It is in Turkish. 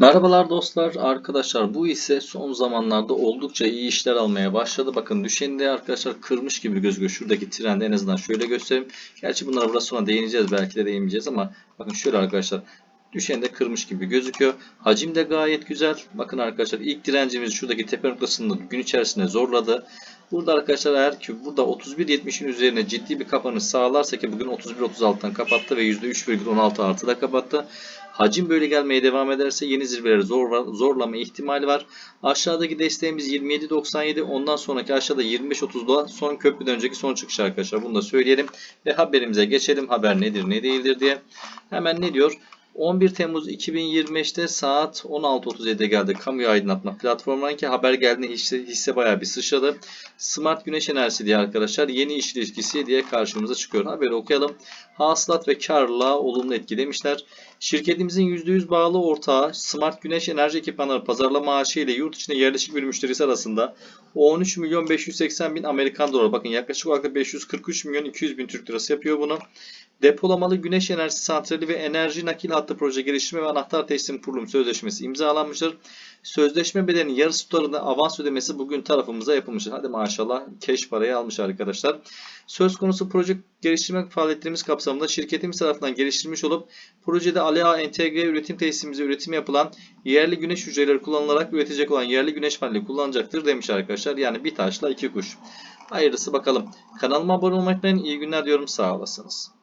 Merhabalar dostlar, arkadaşlar bu ise son zamanlarda oldukça iyi işler almaya başladı. Bakın düşeni arkadaşlar kırmış gibi gözüküyor. Şuradaki trendi en azından şöyle göstereyim. Gerçi bunlara biraz sonra değineceğiz belki de değinmeyeceğiz ama bakın şöyle arkadaşlar. Düşeni de kırmış gibi gözüküyor. Hacim de gayet güzel. Bakın arkadaşlar ilk direncimiz şuradaki tepe noktasında gün içerisinde zorladı. Burada arkadaşlar eğer ki burada 31.70'in üzerine ciddi bir kapanış sağlarsa ki bugün 31.36'dan kapattı ve %3,16 artıda kapattı. Hacim böyle gelmeye devam ederse yeni zirveleri zor, zorlama ihtimali var. Aşağıdaki desteğimiz 27.97 ondan sonraki aşağıda 25.30'da son köprüden önceki son çıkış arkadaşlar. Bunu da söyleyelim ve haberimize geçelim. Haber nedir ne değildir diye. Hemen ne diyor? 11 Temmuz 2025'te saat 16.37'de geldi kamuya aydınlatma platformundan ki haber geldiğinde hisse, hisse bayağı bir sıçradı. Smart güneş enerjisi diye arkadaşlar yeni iş ilişkisi diye karşımıza çıkıyor. Haberi okuyalım. Hasılat ve karlılığa olumlu etkilemişler. Şirketimizin %100 bağlı ortağı Smart Güneş Enerji Ekipmanları pazarlama maaşı ile yurt içinde yerleşik bir müşterisi arasında 13 milyon 580 bin Amerikan doları. Bakın yaklaşık olarak da 543 milyon 200 bin Türk lirası yapıyor bunu. Depolamalı güneş enerjisi santrali ve enerji nakil hattı proje geliştirme ve anahtar teslim kurulum sözleşmesi imzalanmıştır. Sözleşme bedelinin yarısı tutarında avans ödemesi bugün tarafımıza yapılmıştır. Hadi maşallah keş parayı almış arkadaşlar. Söz konusu proje geliştirme faaliyetlerimiz kapsamında şirketimiz tarafından geliştirilmiş olup projede ALEA entegre üretim tesisimize üretim yapılan yerli güneş hücreleri kullanılarak üretecek olan yerli güneş paneli kullanacaktır demiş arkadaşlar. Yani bir taşla iki kuş. Hayırlısı bakalım. Kanalıma abone olmayı unutmayın. İyi günler diyorum. Sağ olasınız.